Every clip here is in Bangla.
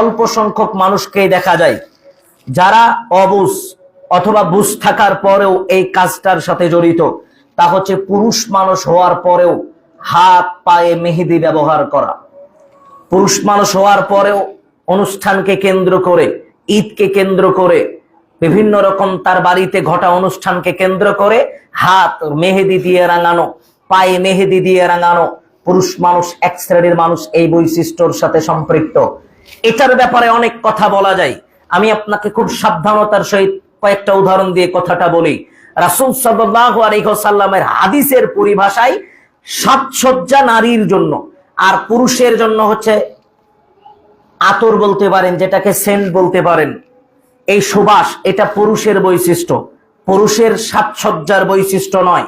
অল্প সংখ্যক মানুষকেই দেখা যায় যারা অবুজ অথবা বুঝ থাকার পরেও এই কাজটার সাথে জড়িত। তা হচ্ছে পুরুষ মানুষ হওয়ার পরেও হাত, পায়ে মেহেদি ব্যবহার করা। পুরুষ মানুষ হওয়ার পরেও অনুষ্ঠানকে কেন্দ্র করে, ঈদকে কেন্দ্র করে, বিভিন্ন রকম তার বাড়িতে ঘটা অনুষ্ঠানকে কেন্দ্র করে হাত মেহেদি দিয়ে রাঙানো, পায়ে মেহেদি দিয়ে রাঙানো। পুরুষ মানুষ, এক শ্রেণির মানুষ এই বৈশিষ্ট্যর সাথে সম্পৃক্ত। এটার ব্যাপারে অনেক কথা বলা যায়। আমি আপনাকে খুব সাবধানতার সহিত কয়েকটা উদাহরণ দিয়ে কথাটা বলি। রাসুল সাল্লাহ আলহ্লামের হাদিসের পরিভাষায় সাজসজ্জা নারীর জন্য আর পুরুষের জন্য হচ্ছে আতর বলতে পারেন, যেটাকে সেন্ট বলতে পারেন। এই সুবাস, এটা পুরুষের বৈশিষ্ট্য। পুরুষের সাজসজ্জার বৈশিষ্ট্য নয়।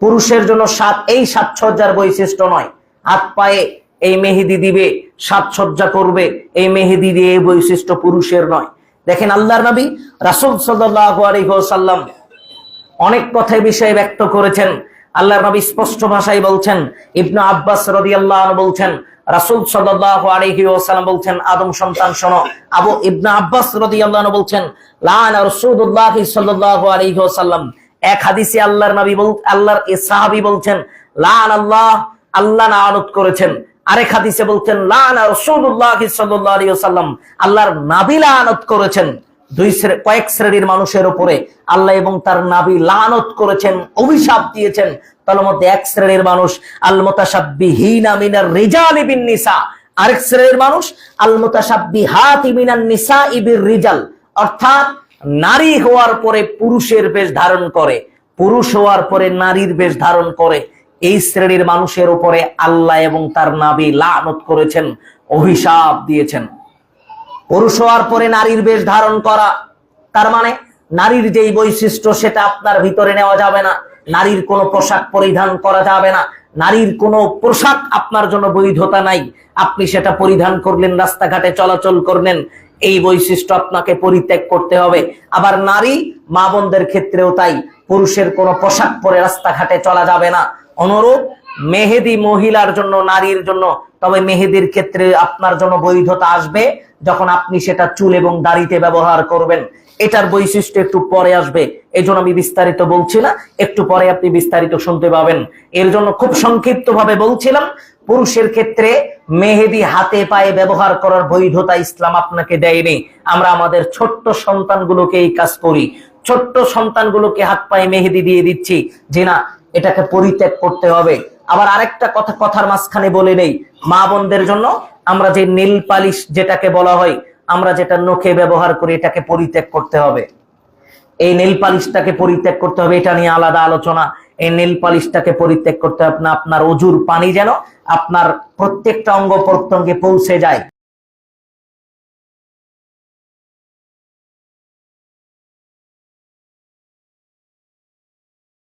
পুরুষের জন্য সাত, এই সাজসজ্জার বৈশিষ্ট্য নয়। হাত পায়ে এই মেহেদি দিবে, সাজসজ্জা করবে, এই মেহেদি দিয়ে বৈশিষ্ট্য পুরুষের নয়। দেখেন আল্লাহর নবী রাসুল সাল্লাম অনেক কথায় বিষয়ে ব্যক্ত করেছেন। আল্লাহর নবী স্পষ্ট ভাষায় বলছেন, ইবনু আব্বাস রাদিয়াল্লাহু আনহু বলছেন, রাসূল সাল্লাল্লাহু আলাইহি ওয়াসাল্লাম বলছেন, আদম সন্তান শোনো, আবু ইবনু আব্বাস রাদিয়াল্লাহু আনহু বলছেন, লানা ওয়াসাল্লাম। এক হাদিসে আল্লাহর নবী বল আল্লাহর এ সাহাবী বলছেন, লান আল্লাহ আল্লাহ লানত করেছেন। আরেক হাদিসে বলছেন, লানা রাসূলুল্লাহ সাল্লাল্লাহু আলাইহি ওয়াসাল্লাম, আল্লাহর নবী লানত করেছেন। দুই কয়েক শ্রেণির মানুষের উপরে আল্লাহ এবং তার নাবি লানত করেছেন, অভিশাপ দিয়েছেন। তার মধ্যে এক শ্রেণির মানুষ আল মোতাসাব্বিহিনা মিনার রিজাল বিন নিসা আরেক শ্রেণির মানুষ আল মোতাসাব্বিহাতি মিনান নিসা ইবির রিজাল অর্থাৎ নারী হওয়ার পরে পুরুষের বেশ ধারণ করে, পুরুষ হওয়ার পরে নারীর বেশ ধারণ করে। এই শ্রেণির মানুষের উপরে আল্লাহ এবং তার নাবি লানত করেছেন, অভিশাপ দিয়েছেন। পুরুষ হওয়ার পরে নারীর বেশ ধারণ করা, তার মানে নারীর যেই বৈশিষ্ট্য সেটা আপনার ভিতরে নেওয়া যাবে না, নারীর কোনো পোশাক পরিধান করা যাবে না, নারীর কোনো পোশাক আপনার জন্য বৈধতা নাই, আপনি সেটা পরিধান করলেন, রাস্তাঘাটে চলাচল করলেন, এই বৈশিষ্ট্য আপনাকে পরিত্যাগ করতে হবে। আবার নারী, মা বোনদের ক্ষেত্রেও তাই, পুরুষের কোনো পোশাক পরে রাস্তাঘাটে চলা যাবে না অনুরূপ মেহেদি মহিলার জন্য, নারীর জন্য, তবে মেহেদির ক্ষেত্রে আপনার জন্য বৈধতা আসবে যখন আপনি সেটা চুল এবং দাড়িতে ব্যবহার করবেন। এটার বৈশিষ্ট্য একটু পরে আসবে। এই জন্য আমি বিস্তারিত বলছি না, একটু পরে আপনি বিস্তারিত শুনতে পাবেন। এর জন্য খুব সংক্ষিপ্ত ভাবে বলছিলাম, পুরুষের ক্ষেত্রে মেহেদি হাতে পায়ে ব্যবহার করার বৈধতা ইসলাম আপনাকে দেয়নি। আমরা আমাদের ছোট্ট সন্তানগুলোকে এই কাজ করি। ছোট্ট সন্তানগুলোকে হাত পায়ে মেহেদি দিয়ে দিচ্ছি। যে না এটাকে পরিত্যাগ করতে হবে। আবার আরেকটা কথা কথার মাঝখানে বলে নেই, মা বোনদের জন্য আমরা যে নীল পালিশ যেটাকে বলা হয়, আমরা যেটা নখে ব্যবহার করি, এটাকে পরিত্যাগ করতে হবে। এই নীল পালিশটাকে পরিত্যাগ করতে হবে, এটা নিয়ে আলাদা আলোচনা। এই নীল পালিশটাকে পরিত্যাগ করতে হবে, আপনার অজুর পানি যেন আপনার প্রত্যেকটা অঙ্গ প্রত্যঙ্গে পৌঁছে যায়।